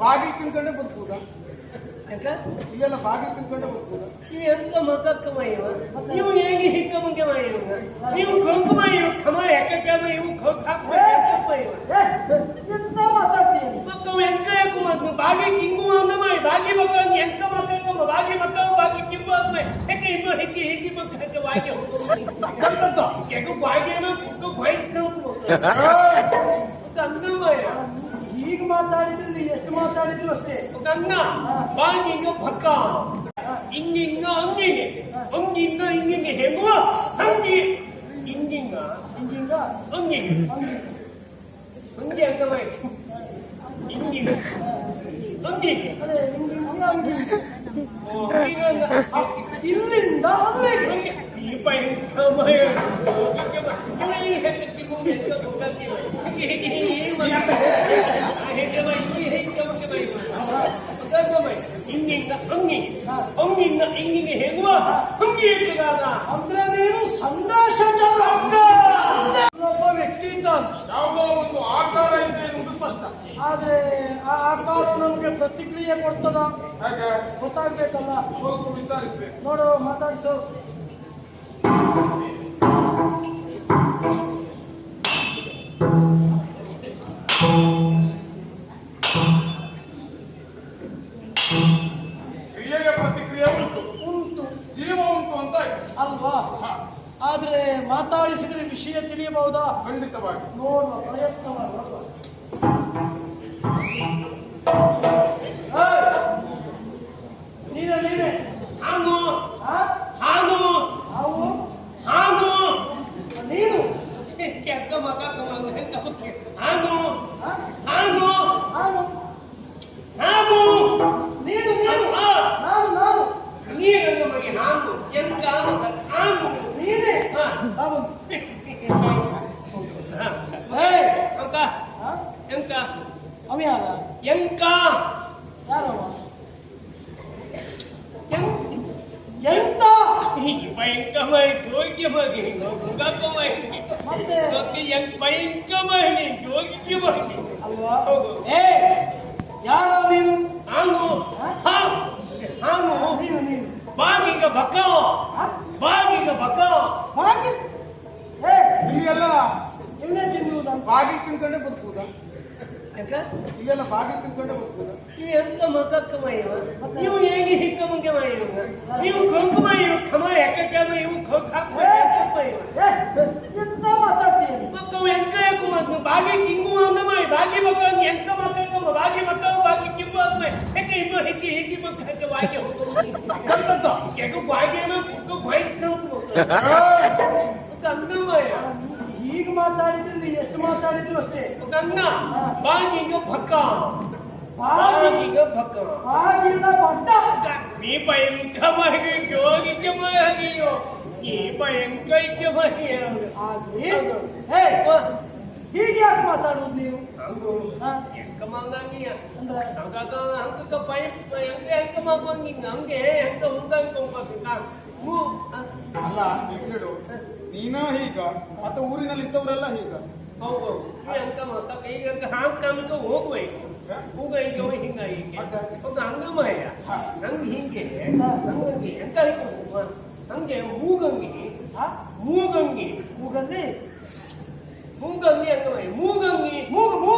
ಬಾಗಿಲು ತಿನ್ಕೊಂಡೇ ಬದುಕುದ ಇದೆಲ್ಲ ಬಾಗಿಲು ತಿನ್ಕೊಂಡೇ ಬದುಕುದ ನೀವು ಎಂತ ಮಕ್ಕಕ್ಕ ಮೈವ ನೀವು ಹೇಗೆ ಹಿಕ್ಕ ಮುಂಗೆ ಮೈವ ನೀವು ಕೊಂಕು ಕಮ ಯಾಕ ಇವು ಕೊಂಕು ಎಂತ ಎಂಕ ಯಾಕು ಮಕ್ಕ ಬಾಗಿ ಕಿಂಗು ಅಂದ ಮಾಡಿ ಬಾಗಿ ಮಕ್ಕ ಎಂಕ ಮಕ್ಕ ಬಾಗಿ ಮಕ್ಕಳು ಬಾಗಿ ಕಿಂಗು ಅಂದ ಮೈ ಯಾಕೆ ಇನ್ನು ಹೆಕ್ಕಿ ಹೆಕ್ಕಿ ಮಕ್ಕ ಹೆಕ್ಕ ಬಾಗಿ? ಯಾಕೆ ಬಾಗಿ ಏನೋ ಕುಕ್ಕ ಮಾತಾಡಿದ್ರೆ ನೀ ಎಷ್ಟು ಮಾತಾಡಿದ್ರು ಅಷ್ಟೇ. ಗಂಗ ಬಾಗಿಂಗ ಪಕ್ಕ. ಹಿಂಗಿಂಗ ಹಂಗಿಂಗೆ ಹಂಗಿಂಗ ಹಿಂಗಿಂಗೆ ಹೆಂಗುವ ಹಂಗಿ ಹಿಂಗಿಂಗ ಹಿಂಗಿಂಗ ಹಂಗಿಗೆ ಹಂಗೆ ಅಂಗವಾಯ್ತು ಹಿಂಗಿಂಗ ಹಂಗಿಗೆ ಅದೇ ಹಿಂಗಿಂಗ ಹಂಗಿ ಓ, ಹಂಗಿಂಗ ಅಂಗ- ಇಲ್ಲಿಂದ ಅಲ್ಲಿಗೆ ಹಂಗೆ. ಈ ಭಯಂಕರಮಯ ಹೋಗಿಗೆ ಬ- ಇವ ಈ ಹೆಂಗಕ್ಕೆ ಮುಂದೆ ಎಂತ ಗೊತ್ತಾಗ್ತಿಲ್ಲ. ಹೀಗೆ ಹೀಗೆ ಹೀಗೆ ಏನ್ ಮಾಡ್ತಾರೆ? ಆ ಹೆಂಗೆ ಬಾ, ಹಿಂಗೆ ಹೆಂಗೆ ಬಗ್ಗೆ ಬಾ ಇವ. ಗೊತ್ತಾಗ್ತಾ ಬಾ? ಹಿಂಗಿಂಗ ಹಂಗಿಗೆ ಹಂಗಿಂಗ ಹಿಂಗಿಗೆ ಹೆಂಗುವ ಹಂಗಿ ಇರ್ತದಾದ ಅಂದ್ರೆ ನೀನು ಸಂದೇಶ ಜನ ಒಬ್ಬ ವ್ಯಕ್ತಿ ಇದ್ದಾನೆ ಯಾವುದೋ ಒಂದು ಆಕಾರ ಇದೆ ಎನ್ನುವುದು ಸ್ಪಷ್ಟ ಆದ್ರೆ ಆ ಆಕಾರ ನಮ್ಗೆ ಪ್ರತಿಕ್ರಿಯೆ ಕೊಡ್ತದ? ಗೊತ್ತಾಗ್ಬೇಕಲ್ಲ. ನೋಡು ಮಾತಾಡ್ಸು. ಹಾಗೆ ಏ ಇಲ್ಲೆಲ್ಲ ಇವನೇ ತಿನ್ನುವುದಂತ ಬಾಗಿಲು ತಿನ್ಕೊಂಡೇ ಬದುಕುದ ಯಾಕ? ಇಲ್ಲೆಲ್ಲ ಬಾಗಿಲು ತಿನ್ಕೊಂಡೆ ಬದುಕುದ ನೀವು ಎಂತ ಮಕ್ಕಕ್ಕ ಮೈವ ನೀವು ಹೇಗೆ ಹಿಕ್ಕ ಮುಂಗೆ ಮೈವ ನೀವು ಕೊಂಕು ಮೈವ ಕಮ ಯಾಕ ಇವು ಕೊಂಕು ಹಾಕುವ ಎಂತ ಮಾತಾಡ್ತೀನಿ ಮಕ್ಕ ಎಂಕ ಯಾಕು ಬಾಗಿ ಕಿಂಗು ಅಂದ ಮಾಡಿ ಬಾಗಿ ಮಕ್ಕ ಎಂತ ಮಕ್ಕ ಬಾಗಿ ಮಕ್ಕಳು ಬಾಗಿ ಕಿಂಗು ಅಂದ ಮೈ ಯಾಕೆ ಇನ್ನು ಹೆಕ್ಕಿ ಹೆಕ್ಕಿ ಮಕ್ಕ ಹೆಕ್ಕ ಬಾಗಿ ಎಂತದ್ದು? ಕೆಗ ಬಾಗಿ ಏನೋ ಕುಕ್ಕ ವೈಟ್ ಅಂದಮಯ ಈಗ ಮಾತಾಡಿದ್ರೆ ನೀ ಎಷ್ಟು ಮಾತಾಡಿದ್ರು ಅಷ್ಟೇ ಗಂಗ ಬಾಗಿಗ ಭಕ್ಕ ಬಾಗಿ ಬಾಗಿಗ ಭಕ್ಕ ಬಾಗಿಲ್ಲ ಬಟ್ಟ ನೀ ಭಯಂಕರವಾಗಿ ಯೋಗಿಕವಾಗಿಯೋ ಈ ಭಯಂಕರಿಕವಾಗಿ ಆಗ್ಲಿ ಏ ಹೀಗೆ ಯಾಕೆ ಮಾತಾಡುವುದು ನೀವು ಹಾ? ಎಂಕಮಂಗಂಗಿಯ ಅಂದ್ರೆ ಹಂಗಾಗ ಹಂಗಕ್ಕ ಭಯ ಹೆಂಗೆ ಹೆಂಕ ಮಗಂಗಿಂಗ ಹಂಗೆ ಹೆಂಗ ಮೂ ಅಲ್ಲ ಈಗ ಹೇಳು ನೀನ ಹೀಗ? ಅಥವಾ ಊರಿನಲ್ಲಿ ಇದ್ದವರೆಲ್ಲ ಹೀಗ? ಹೌದು. ಹೆಂಕ ಮಕ್ಕ ಈಗ ಹೆಂಗ ಹಾಂಗ್ ಕಮ್ಕ ಹೋಗ್ಬೇಕು ಹೂಗ ಈಗ ಹಿಂಗ ಹೀಗೆ. ಮತ್ತೆ? ಹೌದು ಹಂಗಮಯ್ಯ ನಂಗೆ ಹಿಂಗೆ ನಂಗೆ ಎಂತ ಹೇಳ್ಕೊಂಡು ಹಂಗೆ ಮೂಗಂಗಿ. ಆ? ಮೂಗಂಗಿ. ಮೂಗಲ್ಲಿ ಮೂಗಂಗಿ ಅಂಗಮಯ್ಯ ಮೂಗಂಗಿ. ಮೂಗ ಮೂಗಲ್ಲಿ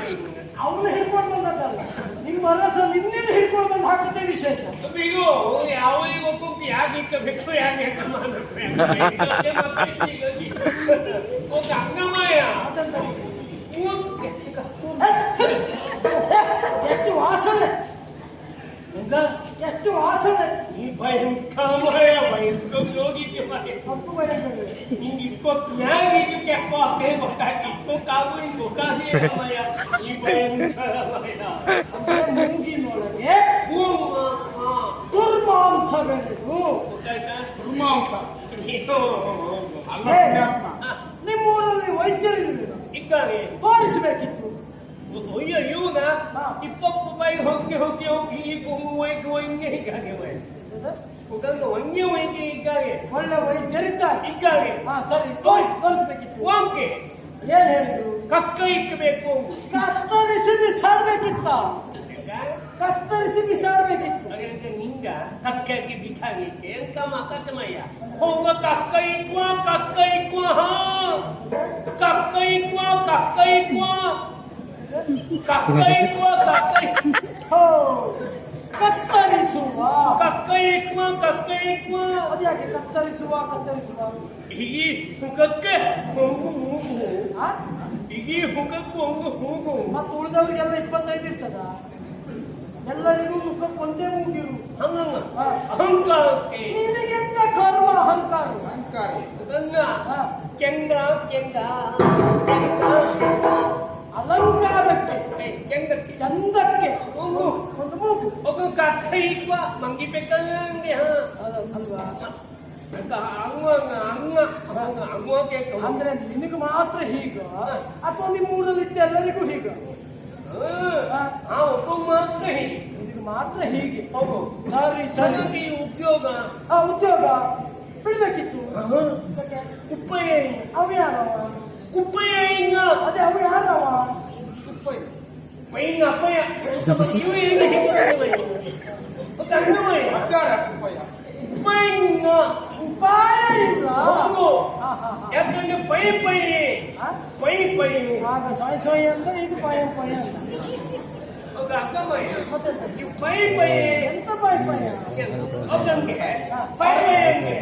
ಅವನು ಹಿಡ್ಕೊಂಡು ಬಂದದ್ದಲ್ಲ. ನಿಮ್ಮ ಅರಸ ನಿನ್ನೇನು ಹಿಡ್ಕೊಂಡು ಬಂದು ಹಾಕಿದ್ದೇ ವಿಶೇಷ? ಒಬ್ಬೊಬ್ಬ ಯಾಕೆ ಇಕ್ಕಬೇಕು ಯಾಕೆ ಅಂಗಮಯ. ಎಷ್ಟು ವಾಸನೆ? ಎಷ್ಟು ವಾಸನೆ. ಭಯಂಕರಮಯ ನಿಂಗೆ ಇಪ್ಪತ್ತು ಮ್ಯಾಗ ಇದು ಕೆಪ್ಪ ಅಪ್ಪೇ ಗೊತ್ತಾಗಿ ಇಪ್ಪತ್ತಾಗು ಹಿಂಗೆ ಗೊತ್ತಾಸಿ ಮಯ ಈ ಭಯಂಕರಮಯ ಮೂಗಿನೊಳಗೆ ಹಾ ದುರ್ಮಾಂಸ. ಬೆಳೆದು ದುರ್ಮಾಂಸ ನಿಮ್ಮ ಊರಲ್ಲಿ ವೈದ್ಯರಿಲ್ಲ ಇಕ್ಕಾಗೆ ತೋರಿಸಬೇಕಿತ್ತು. ಅಯ್ಯೋ ಇವಾಗ. ಇಪ್ಪತ್ತು ರೂಪಾಯಿ ಹೋಗಿ ಹೋಗಿ ಹೋಗಿ ಈ ಕೊಂಗು ಹೋಗಿ ಹೋಗಿ ಹೀಗಾಗಿ ಉಗಂಗ ಒಂಗೆ ಹೋಗಿ ಹೀಗಾಗಿ ಒಳ್ಳೆ ವೈದ್ಯರಿದ್ದಾರೆ ಹೀಗಾಗಿ ಹಾ ಸರಿ ತೋರಿಸ್ ತೋರಿಸ್ಬೇಕಿತ್ತು. ಓಕೆ. ಏನ್ ಹೇಳಿದ್ರು? ಕಕ್ಕ ಇಕ್ಕಬೇಕು ಕತ್ತರಿಸಿ ಬಿಸಾಡ್ಬೇಕಿತ್ತ. ಕತ್ತರಿಸಿ ಬಿಸಾಡ್ಬೇಕಿತ್ತು. ಹಾಗಾದ್ರೆ ನಿಂಗ ಕಕ್ಕಕ್ಕೆ ಬಿಟ್ಟಾಗಿಕ್ಕೆ ಎಂತ ಮಾತಾಡ್ತಮಯ್ಯ ಹೋಗ ಕಕ್ಕ ಇಕ್ವ ಕಕ್ಕ ಇಕ್ವ ಹಾ. ಕಕ್ಕ ಇಕ್ವ ಕಕ್ಕ ಇಕ್ವ ಕಕ್ಕ ಇಕ್ವ ಕಕ್ಕ ಇಕ್ವ ಹೋ ಕತ್ತರಿಸುವ. ಕಕ್ಕ ಇಕ್ವ ಕಕ್ಕ ಇಕ್ವ ಅದ್ಯಾಕೆ ಕತ್ತರಿಸುವ ಕತ್ತರಿಸುವ? ಹೀಗೆ ಹುಕಕ್ಕೆ ಹೋಗು ಹೋಗು? ಹೀಗೆ ಹುಕಕ್ಕೆ ಹೋಗು ಹೂಗು. ಮತ್ತು ಉಳಿದವರಿಗೆಲ್ಲ ಇಪ್ಪತ್ತೈದು ಇರ್ತದ? ಎಲ್ಲರಿಗೂ ಮುಖಕ್ಕೆ ಒಂದೇ ಮುಗಿರು. ಹಂಗಂಗ ಅಹಂಕಾರ ಅಹಂಕಾರಕ್ಕೆ. ನಿನಗೆಂತ ಕರ್ಮ ಅಹಂಕಾರ? ಅಹಂಕಾರ. ಕೆಂಗ ಕೆಂಗ ಒಬ್ಬ ಕಕ್ಕ ಇಕ್ವ ಮಂಗಿ ಬೇಕಂಗೆ ಹಾ ಅಲ್ವಾ ಅಂದ್ರೆ ನಿನಗೆ ಮಾತ್ರ ಹೀಗ ಅಥವಾ ನಿಮ್ಮ ಊರಲ್ಲಿ ಇದ್ದ ಎಲ್ಲರಿಗೂ ಹೀಗ ಒಬ್ಬ ಮಾತ್ರ ಹೀಗೆ ನಿನಗೆ ಮಾತ್ರ ಹೀಗೆ ಸರಿ ಸರಿ ಉದ್ಯೋಗ ಆ ಉದ್ಯೋಗ ಬಿಡ್ಬೇಕಿತ್ತು? ಕುಪ್ಪಯ್ಯ ಅವ ಯಾರವ ಕುಪ್ಪಯ್ಯ ಅದೇ ಅವ ಯಾರವ ತುಪ್ಪ ಇದೆ. ಪೈಂಗ ಅಪ್ಪಯ್ಯ ಇವು ಹೇಗೆ ಹಿಂಗೆ ಗಂಡಮಯ್ಯ ಅಜ್ಜಾರ ತುಪ್ಪಯ್ಯ ಪೈಂಗ ಉಪಾಯ ಇಲ್ಲ ಹೌದು ಹಾ, ಹಾ, ಹಾ. ಯಾಕಂದ್ರೆ ಪೈ ಪೈ ಆ? ಪೈ ಪೈ ಆಗ ಸೊಯ್ ಸೊಯ್ ಅಂತ ಈಗ ಪಾಯ ಪಾಯ ಅಂತ ಅವ್ರ ಅಕ್ಕಮಯ್ಯ ಮತ್ತೆ ಈ ಪೈ ಪೈ ಎಂತ ಪಾಯ ಪಾಯ ಅವ್ದಂಗೆ ಪೈ ಪೈ ಅಂಗೆ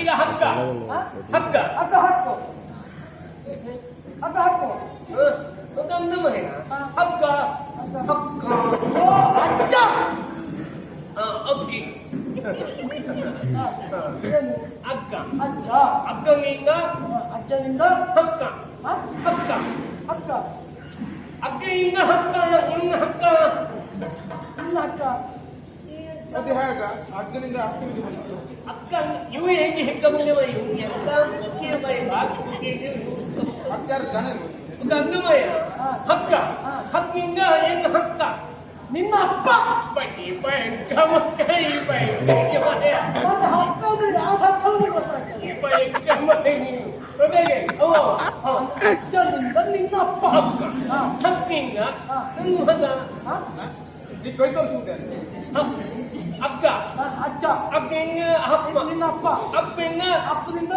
ಈಗ ಹಕ್ಕ ಆ? ಹಕ್ಕ ಅಕ್ಕ ಹಾಕೋ ಅಕ್ಕ ಹಾಕೋ ಗಂಡಮಯ್ಯ ಹಕ್ಕ ಹಕ್ಕ ಓ ಅಜ್ಜ ಆ, ಅಕ್ಕಿ ಹಾ, ಏನು? ಅಕ್ಕ ಅಜ್ಜ ಅಕ್ಕನಿಂದ ಆ, ಅಜ್ಜನಿಂದ ಹಕ್ಕ ಆ? ಹಕ್ಕ ಅಕ್ಕ ಅಕ್ಕೆಯಿಂದ ಹಕ್ಕ ಇನ್ನ ಹಕ್ಕ ಇನ್ನ ಅಕ್ಕ ಅದು ಹೇಗ ಅಜ್ಜನಿಂದ ಅಕ್ಕನಿಗೆ ಬಂತು ಅಕ್ಕ ಇವು ಹೇಗೆ ಹೆಕ್ಕ ಮುಂದೆ ಇವು ಎಲ್ಲ ಒಟ್ಟಿಗೆ ಬೈ ಬಾಕಿ ಕೊಟ್ಟಿದ್ದು ಅಜ್ಜಾರ ಜನ ಇರ್ಬೋದು. ಗಂಗಮಯ್ಯ ಹಕ್ಕ. ಹಕ್ಕಿಂಗ ಏನು ಹಕ್ಕ. ನಿನ್ನ ಅಪ್ಪ. ಬೈ ಬೈ ಗಮಕೈ ಬೈ ಗಮಯ ಮತ್ತೆ ಹಕ್ಕ ಅಂದ್ರೆ ಯಾವ ಸತ್ತವನು ಈ ಬೈ ಗಮಕೈ ನೀವು ನಿನ್ನ ಅಪ್ಪ. ಹಕ್ಕ. ಹಾ, ಹಕ್ಕಿಂದ ನನ್ನ ಹದ. ಹಾ, ಹ? ನೀ ಕೈ ತೋರಿಸುವುದೇ ಹಕ್- ಅಕ್ಕ ಅಜ್ಜ. ಅಕ್ಕಿಂದ ಹಪ್ಪ ನಿನ್ನ ಅಪ್ಪ. ಅಪ್ಪಿಂದ ಅಪ್ಪನಿಂದ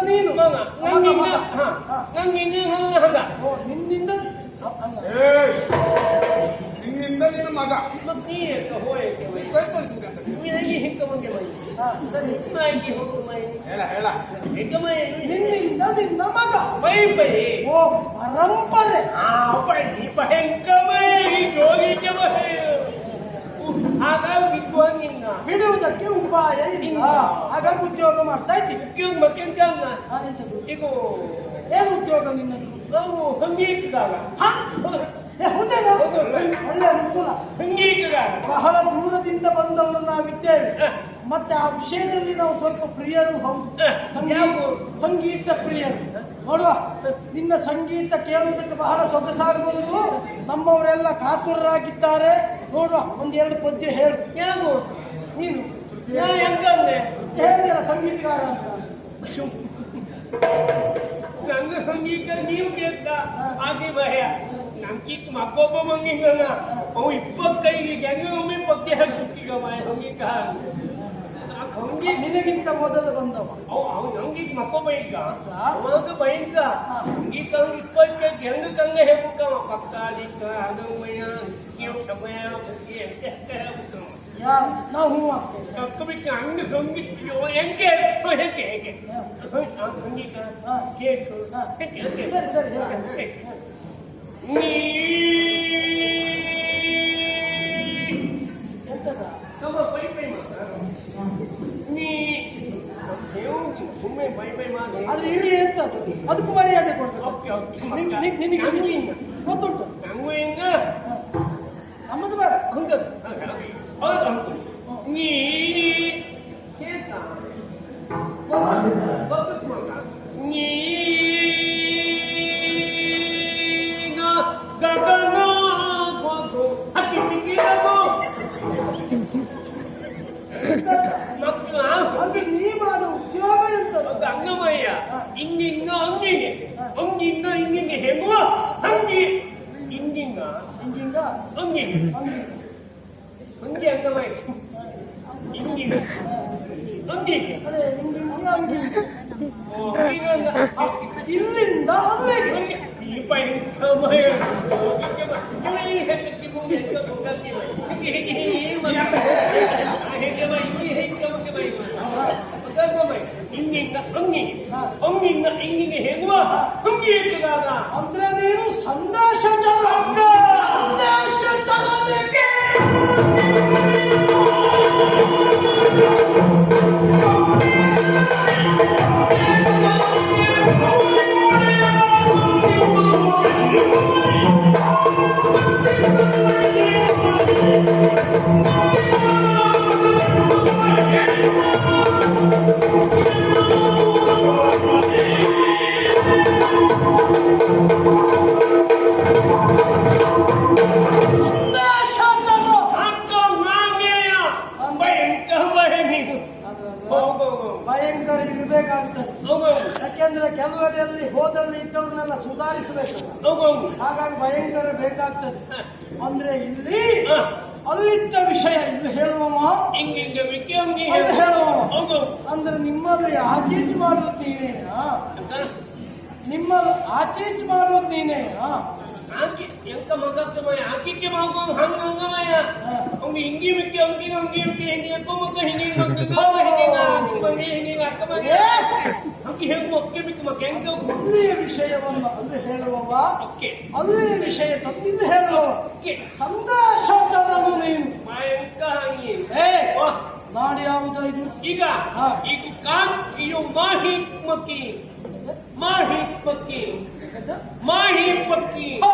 ನೀನು ಮಗ ನಂಗಿಂದ ಹ ಹಾ. ನಂಗಿಂದ ನನ್ನ ಓ ನಿನ್ನಿಂದ ನಿನ್ನಿಂದ ನಿನ್ನ ಮಗ ನೀ ಏಕ ಕೈ ಅಂತ ಹೇಗೆ ಹಿಕ್ಕ ಮುಂದೆ ಹಾ, ಸರಿ ಮಾಹಿತಿ ಹೋಗು ಮೈ ಹೇಳ ಹೇಳ ಹಿಕ್ಕ ಮೈ ನಿನ್ನಿಂದ ನಿನ್ನ ಮಗ ಬೈ ಬೈ ಓ ಪರಂಪರೆ ಆ ಭಯಂಕರ ಬೈ ಜೋಗಿಗೆ ಬೈ ಆಗ ವಿದ್ವಾಂಗಿಂದ ಬಿಡುವುದಕ್ಕೆ ಉಪಾಯ ಇಲ್ಲ ಹಾಗಾಗಿ ಉದ್ಯೋಗ ಮಾಡ್ತಾ ಇದ್ದೀವಿ. ಉದ್ಯೋಗ ಅಲ್ಲ? ಹಾ, ಎಂತದು? ಈಗ ಏನು ಉದ್ಯೋಗ ನಿನ್ನದು? ನಾವು ಹಂಗೀಕದಾಗ ಹಾ? ಏ, ಹೌದೇನಾ? ಒಳ್ಳೆ ಅನುಕೂಲ. ಹಂಗೀಕದಾಗ ಬಹಳ ದೂರದಿಂದ ಬಂದವರು ನಾವಿದ್ದೇವೆ. ಮತ್ತೆ ಆ ವಿಷಯದಲ್ಲಿ ನಾವು ಸ್ವಲ್ಪ ಪ್ರಿಯರು ಹೌದು. ಸಂಗೀತ ಸಂಗೀತ ಪ್ರಿಯರು. ನೋಡುವ. ನಿನ್ನ ಸಂಗೀತ ಕೇಳುವುದಕ್ಕೆ ಬಹಳ ಸೊಗಸಾಗಬಹುದು. ನಮ್ಮವರೆಲ್ಲ ಕಾತುರರಾಗಿದ್ದಾರೆ. ನೋಡುವ ಒಂದೆರಡು ಪದ್ಯ ಹೇಳು. ಕೇಳಬಹುದು ನೀನು. ನಾ ಹೆಂಗಂದೆ ಹೇಳ್ತೀರ ಸಂಗೀತಗಾರ ಅಂತ ನನ್ನ ಸಂಗೀತ ನೀವು ಕೇಳ್ತ ಹಾಗೆ ಭಯ ನಮ್ಗೀಗ ಮಕ್ಕೊಬ್ಬ ಮಂಗಿಂಗನ ಅವು ಇಪ್ಪತ್ತೈದು ಜನ ಒಮ್ಮೆ ಪಕ್ಕೆ ಹಾಕಿಗ ಬಾಯ ಸಂಗೀತ ಸಂಗೀತ ನಿನಗಿಂತ ಮೊದಲು ಬಂದವ ಅವ್ ಅವ್ ನಂಗೀಗ ಮಕ್ಕೊಬ್ಬ ಈಗ ಅವಾಗ ಭಯಂಕ ಸಂಗೀತ ಇಪ್ಪತ್ತೈದು ಜನ ಕಂಗ ಹೇಳ್ಬೇಕವ ಪಕ್ಕಾದಿಕ್ಕ ಅದಮಯ ಕೇಳ್ತಮಯ ಬುಕ್ಕಿ ಅಂತ ಹೇಳ್ಬೇಕವ ಯಾ ನಾವು ಹೂ ಆಗ್ತೇವೆ ಕಕ್ಕಬಿಟ್ಟು ಹಂಗೆ ಸಂಗೀತ ಹೆಂಗೆ ಹೆಂಗೆ ಹೇಗೆ ಸಂಗೀತ ಕೇಳ್ತು ಸರಿ ಸರಿ ಹೇಳು. ನೀ ಎಂತದ ನಮ್ಮ ಬೈ ಬೈ ಮಾಡ ನೀ ಸುಮ್ಮನೆ ಬೈ ಬೈ ಮಾಡಿ ಆದ್ರೆ ಇರಲಿ ಎಂತದ್ದು ಅದಕ್ಕೂ ಮರ್ಯಾದೆ ಕೊಡ್ಬೇಕು ಓಕೆ ಓಕೆ ನಿನ್- ನಿನ್- ನಿನಗೆ ನಂಗಿಂದ ಗೊತ್ತುಂಟು ಹಿಂಗಿಂದ ಅಂಗಿಗೆ ಅಂಗಿಂದ ಇಂಗಿಗೆ ಹೇಗುವ ಅಂಗಿ ಅಂದ್ರೆ ನೀನು ಸಂದೇಶ ಭಯಂಕರ ಇರಬೇಕಾಗ್ತದೆ ಯಾಕೆಂದ್ರೆ ಕೆಲವೆಡೆಯಲ್ಲಿ ಹೋದಲ್ಲಿ ಇದ್ದವ್ರನ್ನೆಲ್ಲ ಸುಧಾರಿಸಬೇಕು. ಹೋಗು ಹಾಗಾಗಿ ಭಯಂಕರ ಬೇಕಾಗ್ತದೆ. ಅಂದ್ರೆ ಇಲ್ಲಿ ಅಲ್ಲಿದ್ದ ವಿಷಯ ಇದು ಹೇಳುವಮ್ಮ ಹೋಗು ಅಂದ್ರೆ ನಿಮ್ಮಲ್ಲಿ ಆಚೀಚ್ ಮಾಡೋದು ನೀನೇನಾ? ನಿಮ್ಮಲ್ಲಿ ಆಚೀಚ್ ಮಾಡೋದು ನೀನೇನಾ? ಆಕಿ ಎಂತ ಮಗತ್ತಮಯ ಆಕಿಕ್ಕೆ ಮಗು ಹಂಗ ಹಂಗಮಯ ಅವ್ನು ಹಿಂಗಿ ವಿಕ್ಕಿ ಅಂಗಿ ಅಂಗಿ ವಿಕ್ಕಿ ಹಿಂಗಿ ಎಕ್ಕೋ ಮಕ್ಕ ಹಿಂಗಿ ಮಕ್ಕ ಹಿಂಗಿ ಹಿಂಗೆ ಅಕ್ಕ ಮಗ! ಅಂಗಿ ಹೇಗೂ ಒಕ್ಕೆ ಬಿಟ್ಟು ಮಕ್ಕ ಹೆಂಗ ವಿಷಯವನ್ನು ಅಂದ್ರೆ ಹೇಳುವವ ಒಕ್ಕೆ ಅದೇ ವಿಷಯ ತಂದಿಂದ ಹೇಳುವ ಒಕ್ಕೆ ಸಂದೇಶವನ್ನು ನೀನು. ಭಯಂಕರ ಹಂಗೆ. ಏ! ನಾಡು ಇದು? ಈಗ ಹಾ. ಈಗ ಕಾನ್ ಇದು ಮಾಹಿ ಮಕ್ಕಿ ಮಾಹಿ ಪಕ್ಕಿ ಮಾಹಿ ಪಕ್ಕಿ ಓ,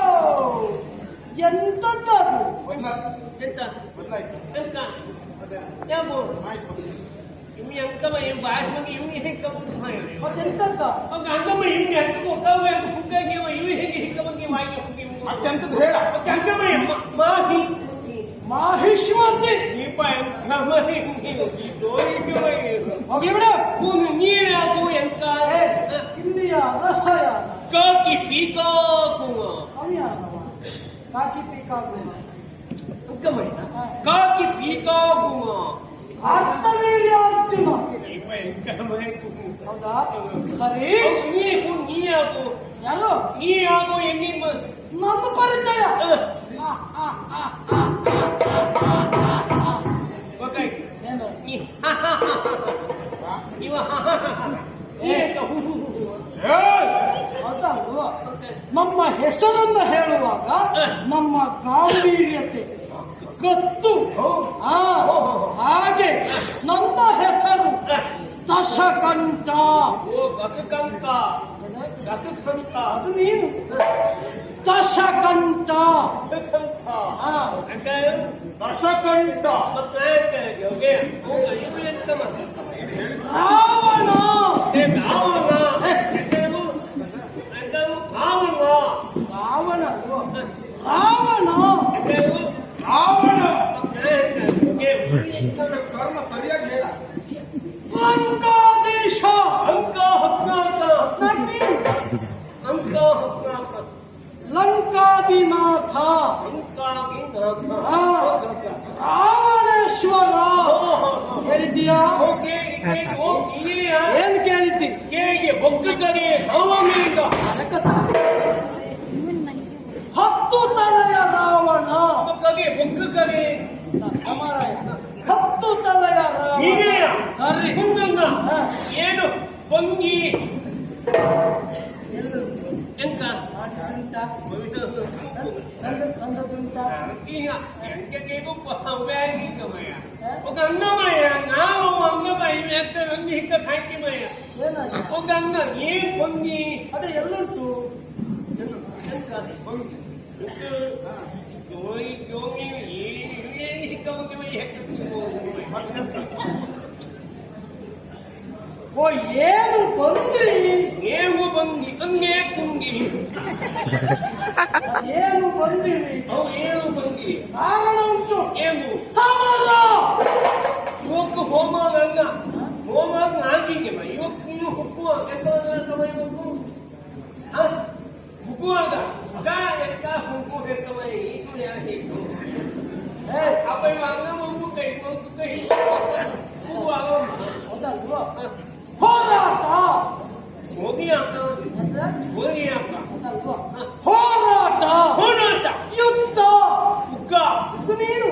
ಎಂತದ್ದು ಅದು? ಬದಲಾಯ್ತು ಎಂತ ಬದಲಾಯ್ತು ಎಂತ ಅದೇ ಯಾವು ಆಯ್ತು ಇವ್ನಿ ಅಂಕಮ ಇವ್ ಬಾಯಿ ಮಗ ಇವ್ನಿ ಹೆಂಗ ಮಾಡಿ ಮತ್ತೆಂತದ್ದ? ಅವಾಗ ಅಂಗಮ ಇವ್ನಿ ಹಂಗ ಒಕ್ಕವ ಹುಗ್ಗಾಗಿ ಇವ್ ಹೇಗೆ ಹಿಕ್ಕ ಬಗ್ಗೆ ವಾಯಿಗೆ ಹುಗ್ಗಿ ಮತ್ತೆಂತದ್ದು ಹೇಳ ಮತ್ತೆ ಅಂಗಮ ಮಾಹಿ ಮಾಹಿಷ್ಮತಿ ದೀಪ ಅಂಕಮ ಹಿಂಗೆ ದೋರಿಕೆ ಹೋಗ್ಲಿ ಬಿಡು ಭೂಮಿ ನೀರಾಗು ಎಂತ ಏ, ಇಲ್ಲಿಯ ರಸ ಯಾರ ಕಾಕಿ ಪೀಕಾಕು ಅವ್ಯಾನವ? ಕಾಕಿ ಪೀಕಾಗುಮ ಅರ್ಥವೇ ಅರ್ಜುನ ಹೌದಾ ಸರಿ ನೀ ನೀ ಆಗು ಯಾರು ನೀ ಆಗು ಎಲ್ಲಿ ನನ್ನ ಪರಿಚಯ ಗೊತ್ತಾಯ್ತು ಏನು ಇವ ಏನಂತ ಹೂ ಹೂ ಹೂ ಹೂ. ಏಯ್! ಅದಲ್ವ ನಮ್ಮ ಹೆಸರನ್ನು ಹೇಳುವಾಗ ನಮ್ಮ ಗಾಂಭೀರ್ಯತೆ ಕತ್ತು ಆ, ಹಾಗೆ ನಮ್ಮ ಹೆಸರು ದಶಕಂಠ. ಅದು ನೀನು. Dashakantha. Dashakantha. Ravana Hare Shivara. Hare Porque ಹೋರಾಟ ಮೋದಿ ಅಂತ ಮೋದಿ ಅಂತ ಹೋರಾಟ ಹೋರಾಟ ಯುದ್ಧ ಉಗ್ಗ ನೀನು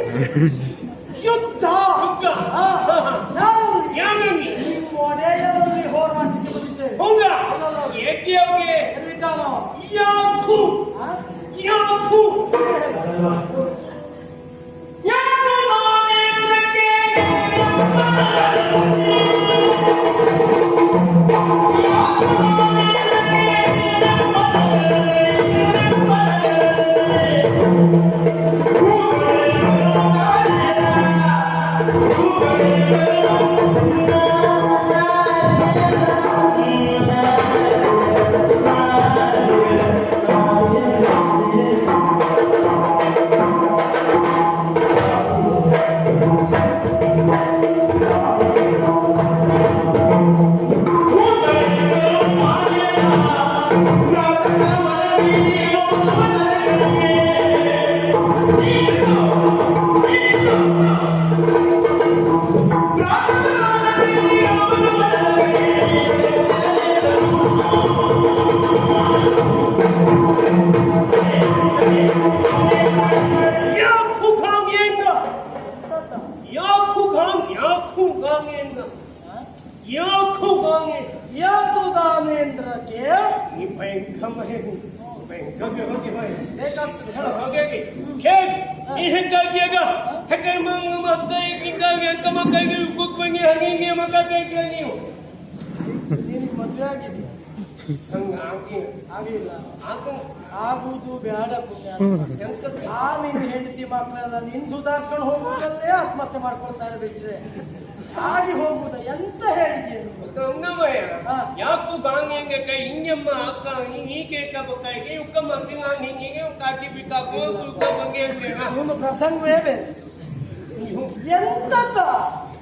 ಮಹೇನು ಹೋಗಿ ಹೋಗಿ ಹೋಗಿ ಈ ಕುಕ್ಕಂಗೆ ಹಂಗೆ ಮಕ್ಕ ನೀವು ಮದುವೆ ಆಗಿದೆಯಾ ಹಂಗಾಗಿ ಆಗಿಲ್ಲ ಆಗ ಆಗುವುದು ಬೇಡ? ಆ ನಿನ್ನ ಹೆಂಡತಿ ಮಕ್ಕಳೆಲ್ಲ ನಿನ್ ಸುಧಾರಿಸ್ಕೊಂಡು ಹೋಗೋದಲ್ಲೇ ಆತ್ಮಹತ್ಯೆ ಮಾಡ್ಕೊಳ್ತಾರೆ ಬಿಟ್ರೆ ಆಗಿ ಹೋಗುದ ಎಂತ ಹೇಳಿದ್ಯೆ ನೀನು? ಗಂಗಮಯ್ಯ ಹಾ. ಯಾಕು ಬಾಂಗ್ಯಂಗ ಕೈ ಹಿಂಗೆಮ್ಮ ಅಕ್ಕ ಕೇಕ ಬಕ್ಕಾಯಿಗೆ ಉಕ್ಕ ನಾನು ಹಿಂಗೆ ಕಾಕಿ ಬಿಕ್ಕಾಕು ಉಕ್ಕ ಮಂಗಿ ನಿಮ್ಮ ಪ್ರಸಂಗವೇ ಬೇರೆ. ಎಂತದ?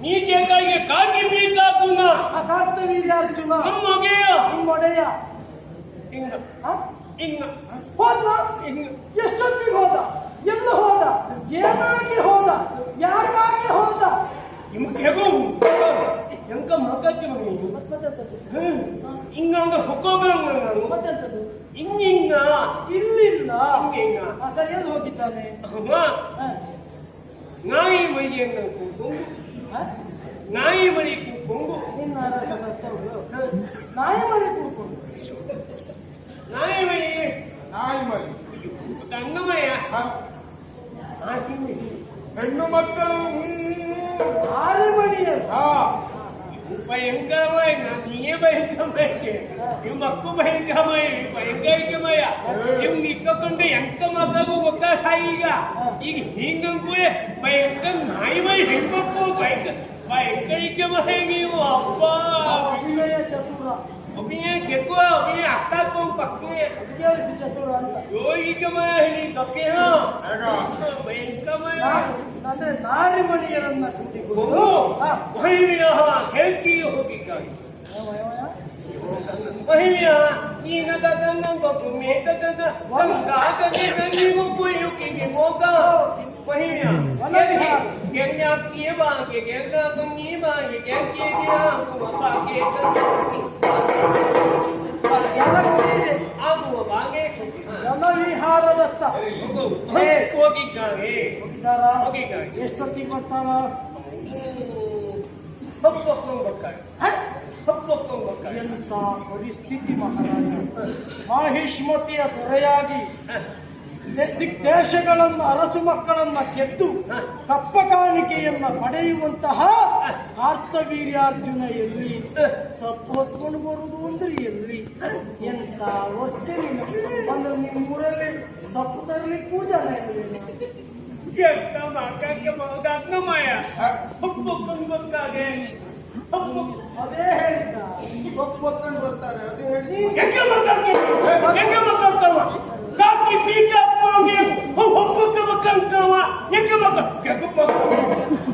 ನೀ ಕೇಕಾಯಿಗೆ ಕಾಕಿ ಬೀಕಾಕು ಆ ಕರ್ತವೀರ್ಯ ಅರ್ಜುನ ನಮ್ಮಗೆಯ ನಿಮ್ಮ ಒಡೆಯ? ಹಿಂಗ? ಹಿಂಗ ಹೋದ ಹಿಂಗ ಎಷ್ಟೊತ್ತಿಗೆ ಹೋದ? ಎಲ್ಲಿ ಹೋದ? ಏನಾಗಿ ಹೋದ? ಯಾಕಾಗಿ ಹೋದ? ನಿಮ್ಗೆ ಹೆಗು ಎಂಕ ಮಕ್ಕಕ್ಕೆ ಮತ್ತೆಂತದ್ದು? ಹಿಂಗಂಗ ಹೊಕ್ಕೋಗ ನಾನು ಮತ್ತೆಂತದ್ದು? ಹಿಂಗಿಂಗ ಇಲ್ಲಿಲ್ಲ ಹಿಂಗಿಂಗ ಆ, ಸರಿ ಎಲ್ಲಿ ಹೋಗಿದ್ದಾನೆ? ನಾಯಿ ಆ? ನಾಯಿ ಮರಿ ಕೂತ್ಕೊಂಡು ನಿನ್ನ ರಥ ಸತ್ತವರು ನಾಯಿ ಮರಿ ಕೂಡ್ಕೊಂಡು ನಾಯಿ ಮರಿ ನಾಯಿ ಮರಿ ಗಂಗಮಯ್ಯ ಹ? ಆ ಹಿಂಗೆ ಹೆಣ್ಣು ಮಕ್ಕಳು ಆರೆ ಮಣಿಯರು ಹಾ ಭಯಂಕರಮಯ ನೀಯೇ ಭಯಂಕರಮಯ ಇವ್ ಮಕ್ಕು ಭಯಂಕರಮಯ ಭಯಂಕರಮಯ ಇವ್ ನಿಕ್ಕೊಂಡು ಎಂಕ ಮಕ್ಕಳು ಒಕ್ಕ ಸಾಯಿ ಈಗ ಈಗ ಹಿಂಗಂಕೂ ಭಯಂಕರ ನಾಯಿ ಮೈ ಹೆಣ್ಮಕ್ಕು ಭಯಂಕರ ಭಯಂಕರಿಕಮಯ ನೀವು ಅಪ್ಪ ಅಭಿನಯ ಚತುರ ಅಭಿನಯ ಕೆಕ್ಕುವ ಅಭಿನಯ ಅಕ್ಕಾಕೊಂಡು ಪಕ್ಕನೆ ಅದಕ್ಕೆ ಹೇಳಿದ್ದು ಚತುರ ಅಂತ ಯೋಗಿಕಮಯ ಹೇಳಿ ತಪ್ಪೇನ ಹೇಗ ಭಯಂಕರಮಯ ನಾ- ಅಂದ್ರೆ ನಾರಿ ಮಣಿಯರನ್ನ ಕೂಡಿಕೊಂಡು ಓ ಆ, ಮಹಿಳೆಯ ಕೆಂಕಿ ಹೋಗಿದ್ದಾನೆ ವಯ, ವಯ, ವಯ. ಮಹಿಳೆಯ ಈಗ ಗಗನ ಗೊತ್ತು ಮೇಕ ಗಗ ಗಂಗಾಗಗೆ ಗಂಗಿಗೂ ಕುಯ್ಯುಕಿಗೆ ಮೋಗ ಮಹಿಳೆಯ ಗೆಂಗ್ಯಾಕಿಯ ಬಾಗೆ ಗೆಂಗ ಗಂಗಿ ಬಾಗೆ ಗೆಂಕಿಗೆ ಆಗುವ ಬಾಗೆ ಹೋಗಿದ್ದಾರ? ಎಷ್ಟೊತ್ತಿಗೆ ಬರ್ತಾರ ಎಂತ ಪರಿಸ್ಥಿತಿ ಮಹಾರಾಜ. ಮಾಹಿಷ್ಮತಿಯ ದೊರೆಯಾಗಿ ದೆ- ದಿಗ್ದೇಶಗಳನ್ನು ಅರಸು ಮಕ್ಕಳನ್ನ ಗೆದ್ದು ಕಪ್ಪ ಕಾಣಿಕೆಯನ್ನ ಪಡೆಯುವಂತಹ ಕಾರ್ತವೀರ್ಯಾರ್ಜುನ ಎಲ್ಲಿ? ಸಪ್ಪತ್ಕೊಂಡು ಹೊತ್ಕೊಂಡು ಬರುವುದು ಅಂದ್ರೆ ಎಲ್ಲಿ? ಎಂತ ವಸ್ತು ನೀನು ಅಂದ್ರೆ ನಿಮ್ಮೂರಲ್ಲಿ ಸಪ್ಪು ಸೊಪ್ಪು ಜನ ಪೂಜಾನ ಎಂತ ಮಕ್ಕಕ್ಕೆ ಗಂಗಮಯ ಹಪ್ಪಕ್ಕೊಂಡು ಬಕ್ಕಾಗೆ ಹಪ್ಪು ಅದೇ ಗೊತ್ತು ಹೊತ್ಕೊಂಡು ಬರ್ತಾರೆ ಅದೇ ಹೇಳಿ ಹೆಂಗೆ ಮಾತಾಡ್ತಾವ ಹೆಂಗೆ ಮಾತಾಡ್ತಾವ ಸಾಕಿ ಪೀಕ ಹೋಗಿ ಹೊಪ್ಪಕ್ಕೆ ಮಕ್ಕಂತಾವ ಹೆಂಗೆ ಮಕ್ಕ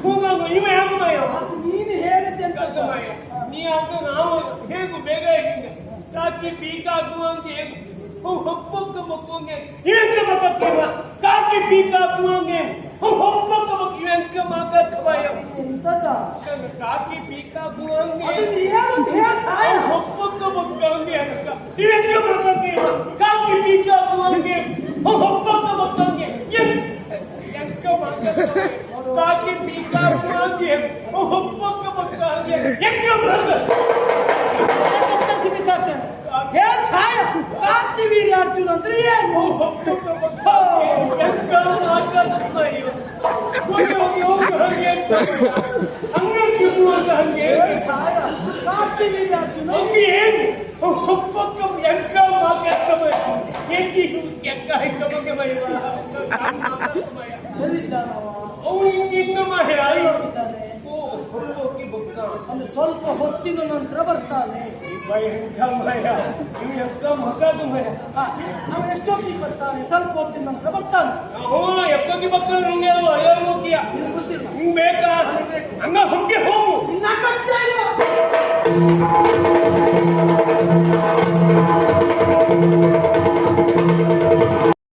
ಹೋಗಾಗ ಇವ ಹೆಂಗ ಅದು ನೀನು ಹೇಳಿದ್ದೆ ಅಂತ ಗಂಗಮಯ್ಯ ನೀ ಅಂತ ನಾವು ಹೇಗೂ ಬೇಗ ಹಿಂಗೆ? 딱히 비가 부은 게 흠뻑흠뻑 이만큼만 깎여봐 딱히 비가 부은 게 흠뻑흠뻑 이만큼만 깎아봐요 진짜다 딱히 비가 부은 게 아니 이해는 돼야 사요 흠뻑흠뻑 그런 게 아니라 이만큼만 깎여봐 딱히 비가 부은 게 흠뻑흠뻑 그런 게 이만큼만 깎아봐요 ताकि पीका पुरानी है वो हमको कब कहेंगे ये क्यों बोलते ಹೋಗಿ ಹಾಗೆ ಅಂತ. ಅಂದ್ರೆ ಏನು ಹಂಗೆ ಸಾಯ ಕಾರ್ತಿವೀರ್ಯ ಅರ್ಜುನ ಹಂಗೆ ಏನು? ಹೊಪ್ಪಕ್ಕ ಎಂಕ ಮಾತಾಡ್ತಮ್ಮ ಹೆಂಗೆ ಹೆಂಗ ಹೆಂಗ ಮೈ ಎಲ್ಲಿದ್ದಾನವ ಅವನು ಹಿಂಗಿದ್ದ ಮಹೆ ಆಯ್ತು ಇದ್ದಾನೆ. ಹೋಗಿ ಬುಕ್ಕ ಅಂದ್ರೆ ಸ್ವಲ್ಪ ಹೊತ್ತಿನ ನಂತರ ಬರ್ತಾನೆ. ಅವ ಎಷ್ಟೊತ್ತಿಗೆ ಬರ್ತಾನೆ? ಸ್ವಲ್ಪ ಹೊತ್ತಿನ ನಂತರ ಬರ್ತಾನೆ. ಎಷ್ಟೊತ್ತಿಗೆ ಬರ್ತಾನೆ ನಿಂಗೆ ಹೋಗಿಯ ನಿಮ್ಗೆ ಗೊತ್ತಿಲ್ಲ ನಿಂಗೆ ಬೇಕಾ ಹಂಗ. ಹೊಂಗೆ ಹೋಗು.